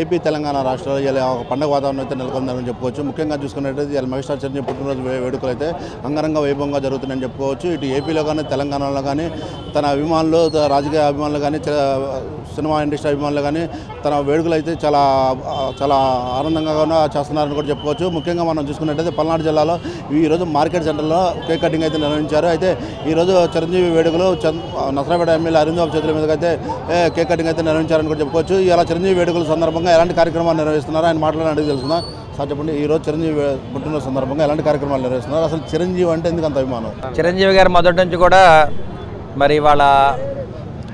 AP Telangana రాష్ట్రాల్లో ఇలా ఒక పండగ వాతావరణం అయితే నెలకొందని చెప్పుకోవచ్చు. ముఖ్యంగా చూసుకున్నట్టయితే ఇలా మెగాస్టార్ చిరంజీవి పుట్టినరోజు వేడుకలు అయితే అంగరంగ వైభవంగా జరుగుతున్నాయని చెప్పుకోవచ్చు. ఇటు ఏపీలో కానీ తెలంగాణలో కానీ తన అభిమానులు రాజకీయ అభిమానులు కానీ సినిమా ఇండస్ట్రీ అభిమానులు కానీ తన వేడుకలు అయితే చాలా చాలా ఆనందంగా చేస్తున్నారని కూడా చెప్పుకోవచ్చు. ముఖ్యంగా మనం చూసుకున్నట్టయితే పల్నాడు జిల్లాలో ఈరోజు మార్కెట్ సెంటర్లో కేక్ కటింగ్ అయితే నిర్వహించారు. అయితే ఈరోజు చిరంజీవి వేడుకలు నసరాపేట ఎమ్మెల్యే అరవింద్ చేతుల మీదకి అయితే ఏ, కేక్ కటింగ్ అయితే నిర్వహించారని కూడా చెప్పుకోవచ్చు. ఇలా చిరంజీవి వేడుకల సందర్భంగా ఎలాంటి కార్యక్రమాలు నిర్వహిస్తున్నారు? ఆయన మాట్లాడి అడిగి తెలుసుకుందాం. సార్ చెప్పండి ఈరోజు చిరంజీవి వే- పుట్టినరోజు సందర్భంగా ఎలాంటి కార్యక్రమాలు నిర్వహిస్తున్నారు? అసలు చిరంజీవి అంటే ఎందుకు అంత అభిమానం? చిరంజీవి గారు మొదటి నుంచి కూడా మరి వాళ్ళ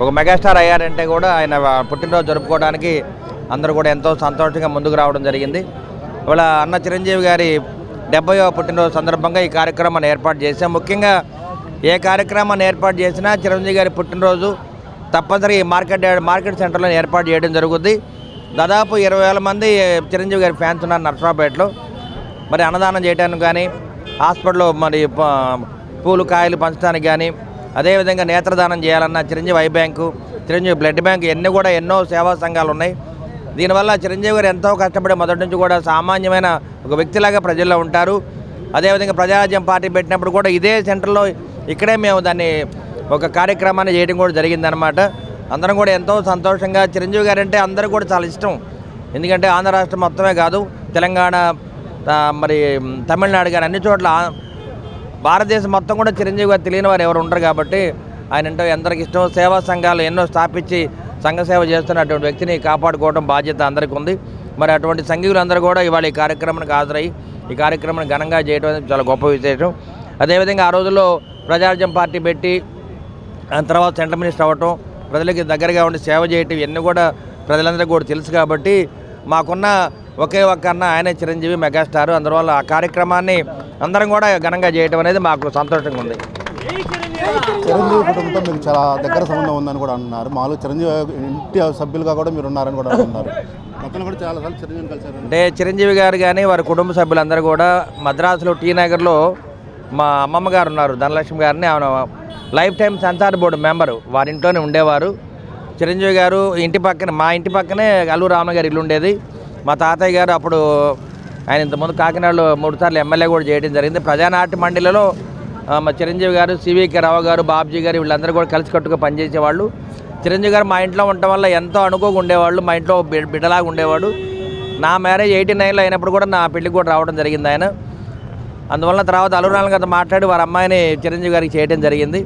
ఒక మెగాస్టార్ అయ్యారంటే కూడా ఆయన పుట్టినరోజు జరుపుకోవడానికి అందరూ కూడా ఎంతో సంతోషంగా ముందుకు రావడం జరిగింది. ఇవాళ అన్న చిరంజీవి గారి డెబ్బయో పుట్టినరోజు సందర్భంగా ఈ కార్యక్రమాన్ని ఏర్పాటు చేశాం. ముఖ్యంగా ఏ కార్యక్రమాన్ని ఏర్పాటు చేసినా చిరంజీవి గారి పుట్టినరోజు తప్పనిసరి ఈ మార్కెట్ మార్కెట్ సెంటర్లో ఏర్పాటు చేయడం జరుగుద్ది. దాదాపు ఇరవై వేల మంది చిరంజీవి గారి ఫ్యాన్స్ ఉన్నారు నర్సరావుపేటలో మరి అన్నదానం చేయడానికి కానీ హాస్పిటల్లో మరి ప- పూలు కాయలు పంచడానికి కానీ అదేవిధంగా నేత్రదానం చేయాలన్న Chiranjeevi eye bank Chiranjeevi blood bank ఇవన్నీ కూడా ఎన్నో సేవా సంఘాలు ఉన్నాయి. దీనివల్ల చిరంజీవి గారు ఎంతో కష్టపడి మొదటి నుంచి కూడా సామాన్యమైన ఒక వ్యక్తిలాగా ప్రజల్లో ఉంటారు. అదేవిధంగా ప్రజారాజ్యం పార్టీ పెట్టినప్పుడు కూడా ఇదే సెంటర్లో ఇక్కడే మేము దాన్ని ఒక కార్యక్రమాన్ని చేయడం కూడా జరిగిందనమాట అందరం కూడా ఎంతో సంతోషంగా చిరంజీవి గారు అంటే అందరూ కూడా చాలా ఇష్టం. ఎందుకంటే ఆంధ్ర రాష్ట్రం మొత్తమే కాదు తెలంగాణ మరి తమిళనాడు కానీ అన్ని చోట్ల భారతదేశం మొత్తం కూడా చిరంజీవి గారు తెలియని వారు ఎవరు ఉండరు కాబట్టి ఆయన ఎంతో ఎందరికి ఇష్టం సేవా సంఘాలు ఎన్నో స్థాపించి సంఘ సేవ చేస్తున్నటువంటి వ్యక్తిని కాపాడుకోవడం బాధ్యత అందరికీ ఉంది. మరి అటువంటి సంఘీయులందరూ కూడా ఇవాళ ఈ కార్యక్రమానికి హాజరై ఈ కార్యక్రమాన్ని ఘనంగా చేయడం అనేది చాలా గొప్ప విశేషం. అదేవిధంగా ఆ రోజుల్లో ప్రజారాజ్యం పార్టీ పెట్టి ఆ తర్వాత సెంట్రల్ మినిస్టర్ అవ్వటం ప్రజలకి దగ్గరగా ఉండి సేవ చేయటం ఇవన్నీ కూడా ప్రజలందరికీ కూడా తెలుసు కాబట్టి మాకున్న ఒకే ఒక్క అన్న ఆయనే చిరంజీవి మెగాస్టార్. అందువల్ల ఆ కార్యక్రమాన్ని అందరం కూడా ఘనంగా చేయటం అనేది మాకు సంతోషంగా ఉంది. చిరంజీవి కుటుంబంతో మీకు చాలా దగ్గర సంబంధం ఉందని కూడా అంటున్నారు మామూలు చిరంజీవి ఇంటి సభ్యులుగా కూడా మీరు ఉన్నారని కూడా కలిసారు అంటే చిరంజీవి గారు కానీ వారి కుటుంబ సభ్యులందరూ కూడా మద్రాసులో టీ నగర్లో మా అమ్మమ్మ గారు ఉన్నారు ధనలక్ష్మి గారిని. ఆమె life time censor board member. వారి ఇంట్లోనే ఉండేవారు. చిరంజీవి గారు ఇంటి పక్కన మా ఇంటి పక్కనే అల్లు రామ గారి ఇల్లు ఉండేది. మా తాతయ్య గారు అప్పుడు ఆయన ఇంతకుముందు కాకినాడలో మూడు సార్లు ఎమ్మెల్యే కూడా చేయడం జరిగింది. ప్రజానాట్య మండలిలో మా చిరంజీవి గారు సివికే రావు గారు బాబ్జీ గారు వీళ్ళందరూ కూడా కలిసికట్టుగా పనిచేసేవాళ్ళు. చిరంజీవి గారు మా ఇంట్లో ఉండటం వల్ల ఎంతో అనుకోగా ఉండేవాళ్ళు మా ఇంట్లో బిడ్డలాగా ఉండేవాడు. నా మ్యారేజ్ ఎయిటీ నైన్లో అయినప్పుడు కూడా నా పెళ్ళికి కూడా రావడం జరిగింది ఆయన. అందువల్ల తర్వాత అలురాల గారితో మాట్లాడి వారి అమ్మాయిని చిరంజీవి గారికి చేయడం జరిగింది.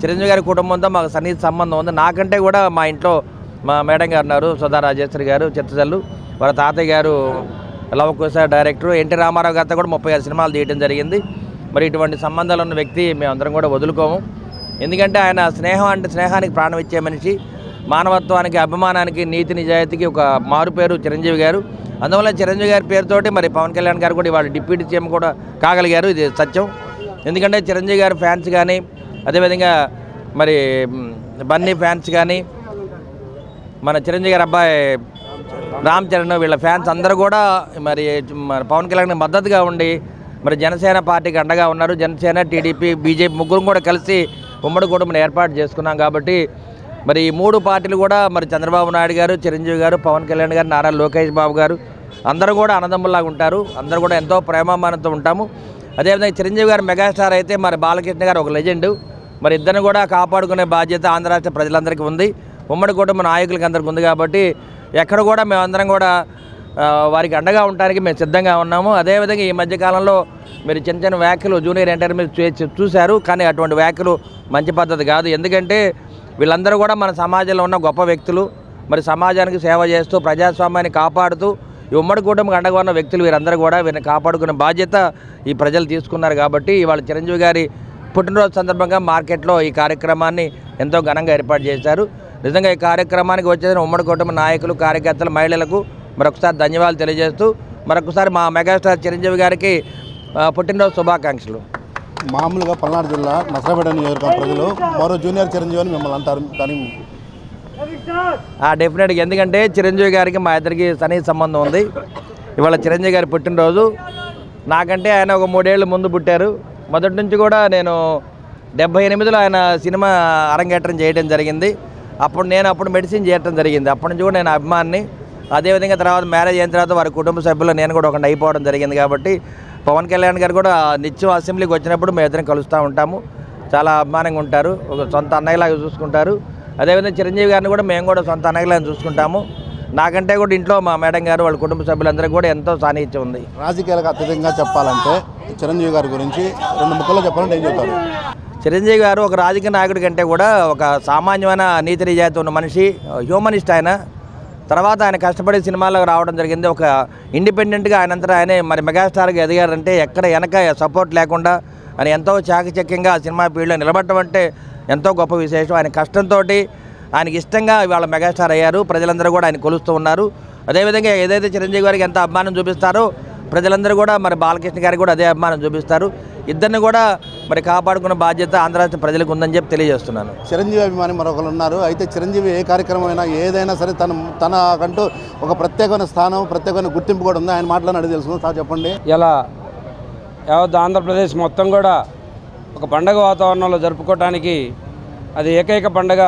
చిరంజీవి గారి కుటుంబంతో మాకు సన్నిహిత సంబంధం ఉంది. నాకంటే కూడా మా ఇంట్లో మా మేడం గారు ఉన్నారు సుధా రాజేశ్వరి గారు చిత్తజల్లు వారి తాతయ్య గారు లవకుశ డైరెక్టర్ ఎన్టీ రామారావు గారితో కూడా ముప్పై ఐదు సినిమాలు తీయడం జరిగింది. మరి ఇటువంటి సంబంధాలు ఉన్న వ్యక్తి మేమందరం కూడా వదులుకోము. ఎందుకంటే ఆయన స్నేహం అంటే స్నేహానికి ప్రాణం ఇచ్చే మనిషి. మానవత్వానికి అభిమానానికి నీతి నిజాయితీకి ఒక మారుపేరు చిరంజీవి గారు. అందువల్ల చిరంజీవి గారి పేరుతోటి మరి పవన్ కళ్యాణ్ గారు కూడా ఇవాళ డిప్యూటీ సీఎం కూడా కాగలిగారు. ఇది సత్యం. ఎందుకంటే చిరంజీవి గారి ఫ్యాన్స్ కానీ అదేవిధంగా మరి బన్నీ ఫ్యాన్స్ కానీ మన చిరంజీవి గారి అబ్బాయి రామ్ చరణ్ వీళ్ళ ఫ్యాన్స్ అందరూ కూడా మరి మరి పవన్ కళ్యాణ్కి మద్దతుగా ఉండి మరి జనసేన పార్టీకి అండగా ఉన్నారు. జనసేన టీడీపీ బీజేపీ ముగ్గురు కూడా కలిసి ఉమ్మడి కుటుంబం ఏర్పాటు చేసుకున్నాం కాబట్టి మరి ఈ మూడు పార్టీలు కూడా మరి చంద్రబాబు నాయుడు గారు చిరంజీవి గారు పవన్ కళ్యాణ్ గారు నారా లోకేష్ బాబు గారు అందరూ కూడా అన్నదమ్ముల్లాగా ఉంటారు. అందరూ కూడా ఎంతో ప్రేమామానంతో ఉంటాము. అదేవిధంగా చిరంజీవి గారు మెగాస్టార్ అయితే మరి బాలకృష్ణ గారు ఒక లెజెండ్. మరి ఇద్దరిని కూడా కాపాడుకునే బాధ్యత ఆంధ్ర రాష్ట్ర ప్రజలందరికీ ఉంది. ఉమ్మడి కుటుంబ నాయకులకి అందరికి ఉంది కాబట్టి ఎక్కడ కూడా మేమందరం కూడా వారికి అండగా ఉండడానికి మేము సిద్ధంగా ఉన్నాము. అదేవిధంగా ఈ మధ్యకాలంలో మీరు చిన్న చిన్న వ్యాఖ్యలు జూనియర్ ఎంటర్ మీద చూశారు. కానీ అటువంటి వ్యాఖ్యలు మంచి పద్ధతి కాదు. ఎందుకంటే వీళ్ళందరూ కూడా మన సమాజంలో ఉన్న గొప్ప వ్యక్తులు. మరి సమాజానికి సేవ చేస్తూ ప్రజాస్వామ్యాన్ని కాపాడుతూ ఈ ఉమ్మడి కూటమికి అండగా ఉన్న వ్యక్తులు వీరందరూ కూడా వీరిని కాపాడుకునే బాధ్యత ఈ ప్రజలు తీసుకున్నారు కాబట్టి ఇవాళ చిరంజీవి గారి పుట్టినరోజు సందర్భంగా మార్కెట్లో ఈ కార్యక్రమాన్ని ఎంతో ఘనంగా ఏర్పాటు చేశారు. నిజంగా ఈ కార్యక్రమానికి వచ్చేసిన ఉమ్మడి కుటుంబ నాయకులు కార్యకర్తలు మహిళలకు మరొకసారి ధన్యవాదాలు తెలియజేస్తూ మరొకసారి మా మెగాస్టార్ చిరంజీవి గారికి ఆ, పుట్టినరోజు శుభాకాంక్షలు. మామూలుగా పల్నాడు జిల్లా నసరాపేట నియోజకవర్గ ప్రజలు మరో జూనియర్ చిరంజీవి అని మిమ్మల్ని అంటారు కానీ డెఫినెట్గా ఎందుకంటే చిరంజీవి గారికి మా ఇద్దరికి సన్నిహిత సంబంధం ఉంది. ఇవాళ చిరంజీవి గారి పుట్టినరోజు. నాకంటే ఆయన ఒక మూడేళ్ళు ముందు పుట్టారు. మొదటి నుంచి కూడా నేను డెబ్బై ఎనిమిదిలో ఆయన సినిమా అరంగేట్రం చేయడం జరిగింది. అప్పుడు నేను అప్పుడు మెడిసిన్ చేయటం జరిగింది. అప్పటి నుంచి కూడా నేను అభిమాన్ని. అదేవిధంగా తర్వాత మ్యారేజ్ అయిన తర్వాత వారి కుటుంబ సభ్యులు నేను కూడా ఒకటి అయిపోవడం జరిగింది కాబట్టి పవన్ కళ్యాణ్ గారు కూడా నిత్యం అసెంబ్లీకి వచ్చినప్పుడు మేము ఇద్దరం కలుస్తూ ఉంటాము. చాలా అభిమానంగా ఉంటారు. ఒక సొంత అన్నయ్యలాగా చూసుకుంటారు. అదేవిధంగా చిరంజీవి గారిని కూడా మేము కూడా సొంత అన్నయ్యలాగా చూసుకుంటాము. నాకంటే కూడా ఇంట్లో మా మేడం గారు వాళ్ళ కుటుంబ సభ్యులందరికీ కూడా ఎంతో సాన్నిహిత్యం ఉంది. రాజకీయాలకు అత్యధికంగా చెప్పాలంటే చిరంజీవి గారి గురించి రెండు ముక్కల్లో చెప్పాలంటే ఏం చెప్తారు? చిరంజీవి గారు ఒక రాజకీయ నాయకుడి కంటే కూడా ఒక సామాన్యమైన నీతి నిజాయితీ ఉన్న మనిషి హ్యూమనిస్ట్ ఆయన. తర్వాత ఆయన కష్టపడి సినిమాలకు రావడం జరిగింది. ఒక ఇండిపెండెంట్గా ఆయనంతటా ఆయనే మరి మెగాస్టార్గా ఎదిగారంటే ఎక్కడ వెనక సపోర్ట్ లేకుండా ఆయన ఎంతో చాకచక్యంగా ఆ సినిమా ఫీల్డ్లో నిలబడటం అంటే ఎంతో గొప్ప విశేషం. ఆయన కష్టంతో ఆయనకి ఇష్టంగా ఇవాళ మెగాస్టార్ అయ్యారు. ప్రజలందరూ కూడా ఆయన కొలుస్తూ ఉన్నారు. అదేవిధంగా ఏదైతే చిరంజీవి గారికి ఎంత అభిమానం చూపిస్తారో ప్రజలందరూ కూడా మరి బాలకృష్ణ గారికి కూడా అదే అభిమానం చూపిస్తారు. ఇద్దరిని కూడా మరి కాపాడుకున్న బాధ్యత ఆంధ్ర రాష్ట్ర ప్రజలకు ఉందని చెప్పి తెలియజేస్తున్నాను. చిరంజీవి అభిమాని మరొకరు ఉన్నారు. అయితే చిరంజీవి ఏ కార్యక్రమం అయినా ఏదైనా సరే తన తనకంటూ ఒక ప్రత్యేకమైన స్థానం ప్రత్యేకమైన గుర్తింపు కూడా ఉంది. ఆయన మాటలను అడిగి తెలుసుకుందాం. సార్ చెప్పండి. ఇలా యావత్ ఆంధ్రప్రదేశ్ మొత్తం కూడా ఒక పండగ వాతావరణంలో జరుపుకోవటానికి అది ఏకైక పండగ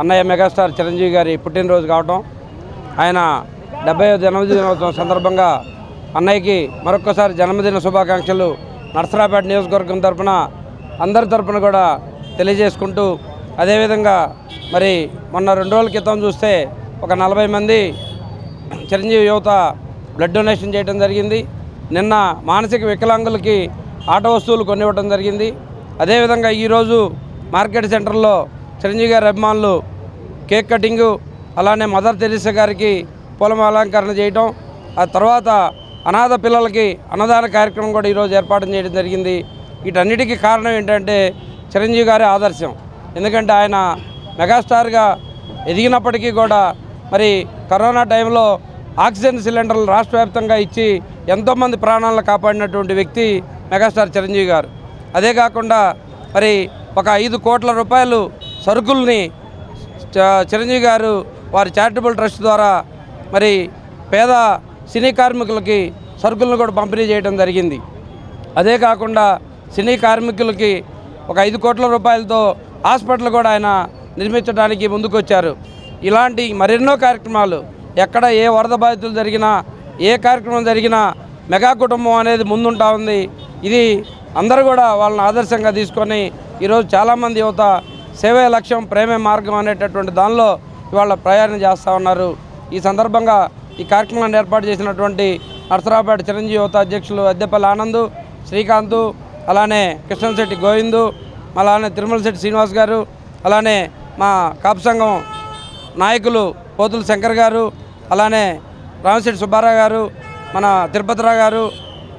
అన్నయ్య మెగాస్టార్ చిరంజీవి గారి పుట్టినరోజు కావటం. ఆయన డెబ్బై జన్మదినోత్సవం సందర్భంగా అన్నయ్యకి మరొక్కసారి జన్మదిన శుభాకాంక్షలు. నర్సరాపేట నియోజకవర్గం తరఫున అందరి తరఫున కూడా తెలియజేసుకుంటూ అదేవిధంగా మరి మొన్న రెండు రోజుల క్రితం చూస్తే ఒక నలభై మంది చిరంజీవి యువత బ్లడ్ డొనేషన్ చేయడం జరిగింది. నిన్న మానసిక వికలాంగులకి ఆట వస్తువులు కొనివ్వడం జరిగింది. అదేవిధంగా ఈరోజు మార్కెట్ సెంటర్లో చిరంజీవి గారి అభిమానులు కేక్ కటింగు అలానే మదర్ తెరీసా గారికి పొలం అలంకరణ చేయటం ఆ తర్వాత అనాథ పిల్లలకి అన్నదాన కార్యక్రమం కూడా ఈరోజు ఏర్పాటు చేయడం జరిగింది. వీటన్నిటికీ కారణం ఏంటంటే చిరంజీవి గారి ఆదర్శం. ఎందుకంటే ఆయన మెగాస్టార్గా ఎదిగినప్పటికీ కూడా మరి కరోనా టైంలో ఆక్సిజన్ సిలిండర్లు రాష్ట్ర వ్యాప్తంగా ఇచ్చి ఎంతోమంది ప్రాణాలను కాపాడినటువంటి వ్యక్తి మెగాస్టార్ చిరంజీవి గారు. అదే కాకుండా మరి ఒక ఐదు కోట్ల రూపాయలు సరుకుల్ని చ- చిరంజీవి గారు వారి చారిటబుల్ ట్రస్ట్ ద్వారా మరి పేద సినీ కార్మికులకి సరుకులను కూడా పంపిణీ చేయడం జరిగింది. అదే కాకుండా సినీ కార్మికులకి ఒక ఐదు కోట్ల రూపాయలతో హాస్పిటల్ కూడా ఆయన నిర్మించడానికి ముందుకొచ్చారు. ఇలాంటి మరెన్నో కార్యక్రమాలు ఎక్కడ ఏ వరద బాధితులు జరిగినా ఏ కార్యక్రమం జరిగినా మెగా కుటుంబం అనేది ముందుంటా ఉంది. ఇది అందరూ కూడా వాళ్ళని ఆదర్శంగా తీసుకొని ఈరోజు చాలామంది యువత సేవే లక్ష్యం ప్రేమే మార్గం అనేటటువంటి దానిలో ఇవాళ ప్రయాణం చేస్తూ ఉన్నారు. ఈ సందర్భంగా ఈ కార్యక్రమాన్ని ఏర్పాటు చేసినటువంటి నర్సరావుపేట చిరంజీవి యువత అధ్యక్షులు అద్దెపల్లి ఆనంద్ శ్రీకాంత్ అలానే కృష్ణశెట్టి గోవిందు అలానే తిరుమల శెట్టి శ్రీనివాస్ గారు అలానే మా కాపు సంఘం నాయకులు పోతుల శంకర్ గారు అలానే రామశెట్టి సుబ్బారావు గారు మన తిరుపతిరావు గారు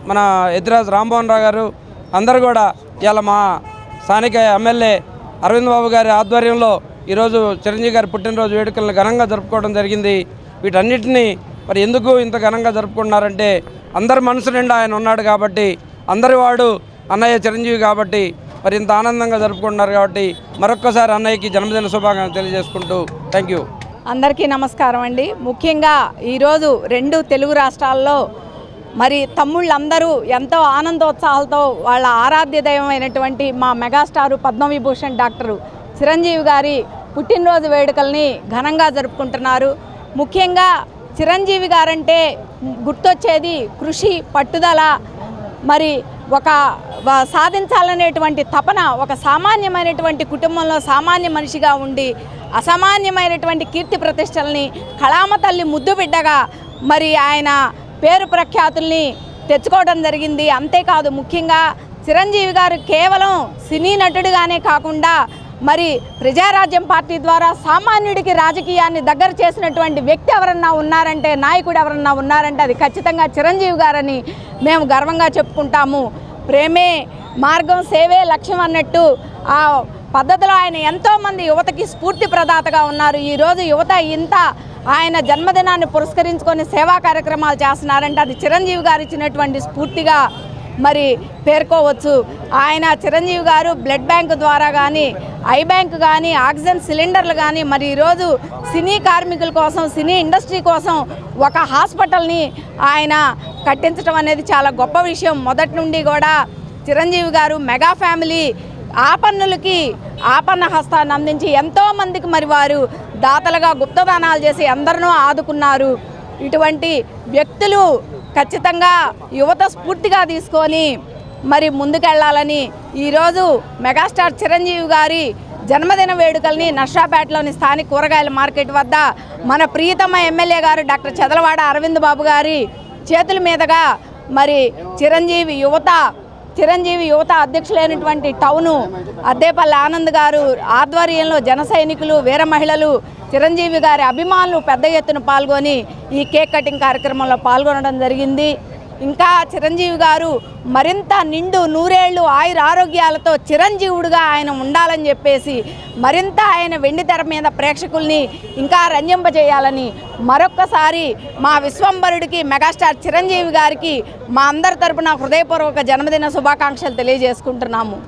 మన ఎద్దిరాజు రామ్మోహన్ రావు గారు అందరు కూడా ఇవాళ మా స్థానిక ఎమ్మెల్యే అరవింద్ బాబు గారి ఆధ్వర్యంలో ఈరోజు చిరంజీవి గారి పుట్టినరోజు వేడుకలను ఘనంగా జరుపుకోవడం జరిగింది. వీటన్నిటిని మరి ఎందుకు ఇంత ఘనంగా జరుపుకుంటున్నారంటే అందరి మనసు నిండా ఆయన ఉన్నాడు కాబట్టి అందరి వాడు అన్నయ్య చిరంజీవి కాబట్టి మరి ఇంత ఆనందంగా జరుపుకుంటున్నారు కాబట్టి మరొక్కసారి అన్నయ్యకి జన్మదిన శుభాకాంక్షలు తెలియజేసుకుంటూ థ్యాంక్ యూ. అందరికీ నమస్కారం అండి. ముఖ్యంగా ఈరోజు రెండు తెలుగు రాష్ట్రాల్లో మరి తమ్ముళ్ళందరూ ఎంతో ఆనందోత్సాహాలతో వాళ్ళ ఆరాధ్య దైవమైనటువంటి మా మెగాస్టారు పద్మవిభూషణ్ డాక్టరు చిరంజీవి గారి పుట్టినరోజు వేడుకల్ని ఘనంగా జరుపుకుంటున్నారు. ముఖ్యంగా చిరంజీవి గారంటే గుర్తొచ్చేది కృషి పట్టుదల మరి ఒక సాధించాలనేటువంటి తపన ఒక సామాన్యమైనటువంటి కుటుంబంలో సామాన్య మనిషిగా ఉండి అసామాన్యమైనటువంటి కీర్తి ప్రతిష్టల్ని కళామ తల్లి ముద్దు బిడ్డగా మరి ఆయన పేరు ప్రఖ్యాతుల్ని తెచ్చుకోవడం జరిగింది. అంతేకాదు ముఖ్యంగా చిరంజీవి గారు కేవలం సినీ నటుడిగానే కాకుండా మరి ప్రజారాజ్యం పార్టీ ద్వారా సామాన్యుడికి రాజకీయాన్ని దగ్గర చేసినటువంటి వ్యక్తి ఎవరన్నా ఉన్నారంటే నాయకుడు ఎవరన్నా ఉన్నారంటే అది ఖచ్చితంగా చిరంజీవి గారని మేము గర్వంగా చెప్పుకుంటాము. ప్రేమే మార్గం సేవే లక్ష్యం అన్నట్టు ఆ పద్ధతిలో ఆయన ఎంతోమంది యువతకి స్ఫూర్తి ప్రదాతగా ఉన్నారు. ఈరోజు యువత ఇంత ఆయన జన్మదినాన్ని పురస్కరించుకొని సేవా కార్యక్రమాలు చేస్తున్నారంటే అది చిరంజీవి గారు ఇచ్చినటువంటి స్ఫూర్తిగా మరి పేర్కోవచ్చు. ఆయన చిరంజీవి గారు బ్లడ్ బ్యాంక్ ద్వారా కానీ ఐ బ్యాంక్ కానీ ఆక్సిజన్ సిలిండర్లు కానీ మరి ఈరోజు సినీ కార్మికుల కోసం సినీ ఇండస్ట్రీ కోసం ఒక హాస్పిటల్ని ఆయన కట్టించడం అనేది చాలా గొప్ప విషయం. మొదటి నుండి కూడా చిరంజీవి గారు మెగా ఫ్యామిలీ ఆపన్నులకి ఆపన్న హస్తాన్ని అందించి ఎంతోమందికి మరి వారు దాతలుగా గుప్తదానాలు చేసి అందరినూ ఆదుకున్నారు. ఇటువంటి వ్యక్తులు ఖచ్చితంగా యువత స్ఫూర్తిగా తీసుకొని మరి ముందుకెళ్ళాలని ఈరోజు మెగాస్టార్ చిరంజీవి గారి జన్మదిన వేడుకల్ని నర్సాపేటలోని స్థానిక కూరగాయల మార్కెట్ వద్ద మన ప్రియతమ ఎమ్మెల్యే గారు డాక్టర్ చదలవాడ అరవింద్ బాబు గారి చేతుల మీదుగా మరి చిరంజీవి యువత చిరంజీవి యువత అధ్యక్షులైనటువంటి టౌను అద్దేపల్లి ఆనంద్ గారు ఆధ్వర్యంలో జన సైనికులు వీర మహిళలు చిరంజీవి గారి అభిమానులు పెద్ద ఎత్తున పాల్గొని ఈ కేక్ కటింగ్ కార్యక్రమంలో పాల్గొనడం జరిగింది. ఇంకా చిరంజీవి గారు మరింత నిండు నూరేళ్ళు ఆయుర ఆరోగ్యాలతో చిరంజీవుడుగా ఆయన ఉండాలని చెప్పేసి మరింత ఆయన వెండి తెర మీద ప్రేక్షకుల్ని ఇంకా రంజింపజేయాలని మరొక్కసారి మా విశ్వంబరుడికి మెగాస్టార్ చిరంజీవి గారికి మా అందరి తరపున హృదయపూర్వక జన్మదిన శుభాకాంక్షలు తెలియజేసుకుంటున్నాము.